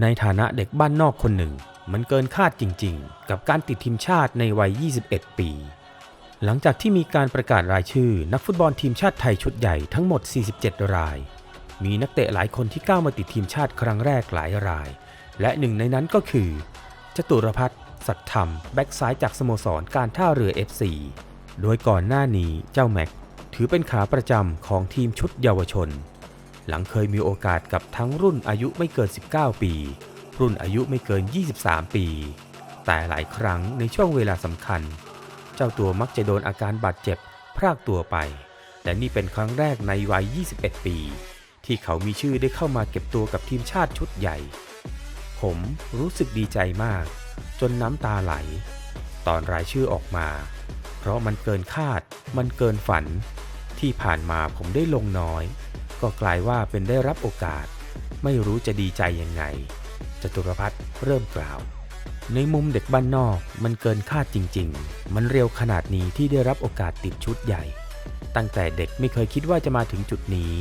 ในฐานะเด็กบ้านนอกคนหนึ่ง มันเกินคาดจริงๆ กับการติดทีมชาติในวัย 21 ปี หลังจากที่มีการประกาศรายชื่อ นักฟุตบอลทีมชาติไทยชุดใหญ่ทั้งหมด 47 ราย มีนักเตะหลายคนที่ก้าวมาติดทีมชาติครั้งแรกหลายราย และหนึ่งในนั้นก็คือ จตุรพัฒน์สัตธรรม แบ็กซ้ายจากสโมสรการท่าเรือ FC โดยก่อนหน้านี้เจ้าแม็กถือเป็นขาประจำของทีมชุดเยาวชน หลังเคยมีโอกาสกับทั้งรุ่นอายุไม่เกิน 19 ปี รุ่นอายุไม่เกิน 23 ปี แต่หลายครั้งในช่วงเวลาสำคัญ เจ้าตัวมักจะโดนอาการบาดเจ็บพรากตัวไป แต่นี่เป็นครั้งแรกในวัย 21 ปี ที่เขามีชื่อได้เข้ามาเก็บตัวกับทีมชาติชุดใหญ่ ผมรู้สึกดีใจมาก จนน้ำตาไหล ตอนรายชื่อออกมา เพราะมันเกินคาด มันเกินฝัน ที่ผ่านมาผมได้ลงน้อย ก็กลายว่าเป็นได้รับโอกาส ไม่รู้จะดีใจยังไง จตุรพัฒน์เริ่มกล่าว ในมุมเด็กบ้านนอกมันเกินคาดจริง ๆ มันเร็วขนาดนี้ที่ได้รับโอกาสติดชุดใหญ่ ตั้งแต่เด็กไม่เคยคิดว่าจะมาถึงจุดนี้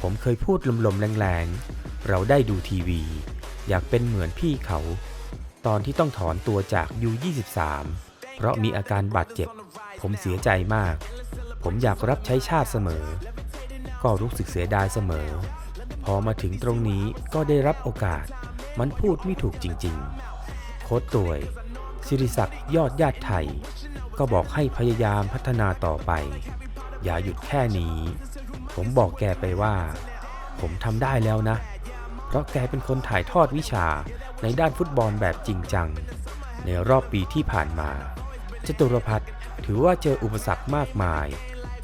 ผมเคยพูดลมๆแรงๆ เราได้ดูทีวี อยากเป็นเหมือนพี่เขา ตอนที่ต้องถอนตัวจาก U23 เพราะมีอาการบาดเจ็บ ผมเสียใจมาก ผมอยากรับใช้ชาติเสมอ ก็รู้สึกเสียดายเสมอ พอมาถึงตรงนี้ก็ได้รับโอกาส มันพูดไม่ถูกจริงๆ โค้ดตวยสิริศักดิ์ยอดญาติไทย ก็บอกให้พยายามพัฒนาต่อไป อย่าหยุดแค่นี้ ผมบอกแกไปว่า ผมทำได้แล้วนะ เพราะแกเป็นคนถ่ายทอดวิชาในด้านฟุตบอลแบบจริงจัง ในรอบปีที่ผ่านมาจตุรพัฒน์ถือว่าเจออุปสรรคมากมาย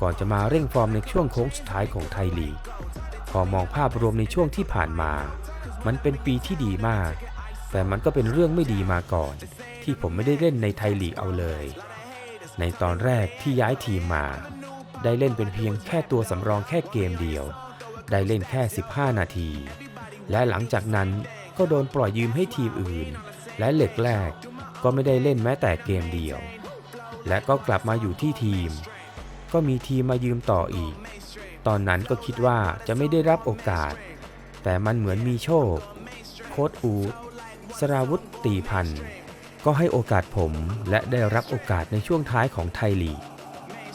ก่อนจะมาเร่งฟอร์มในช่วงโค้งสุดท้ายของไทยลีก พอมองภาพรวมในช่วงที่ผ่านมา มันเป็นปีที่ดีมาก แต่มันก็เป็นเรื่องไม่ดีมาก่อน ที่ผมไม่ได้เล่นในไทยลีกเอาเลย ในตอนแรกที่ย้ายทีมมา ได้เล่นเป็นเพียงแค่ตัวสำรองแค่เกมเดียว ได้เล่นแค่ 15 นาที และหลังจากนั้นก็โดนปล่อยยืมให้ทีมอื่น และเหล็กแรกก็ไม่ได้เล่นแม้แต่เกมเดียว และก็กลับมาอยู่ที่ทีม ก็มีทีมมายืมต่ออีก ตอนนั้นก็คิดว่าจะไม่ได้รับโอกาส แต่มันเหมือนมีโชค โค้ดอูดสราวุธตีพันธ์ก็ให้โอกาสผมและได้รับโอกาสในช่วงท้ายของไทยลีก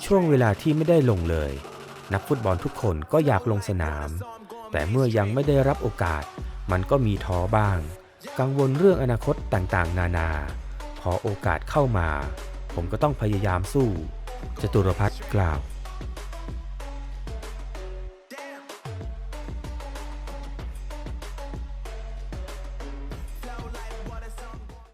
ช่วงเวลาที่ไม่ได้ลงเลย นักฟุตบอลทุกคนก็อยากลงสนาม แต่เมื่อยังไม่ได้รับโอกาส มันก็มีท้อบ้าง กังวลเรื่องอนาคตต่างๆ นานา พอโอกาสเข้ามา ผมก็ต้องพยายามสู้ จตุรพัฒน์กล่าว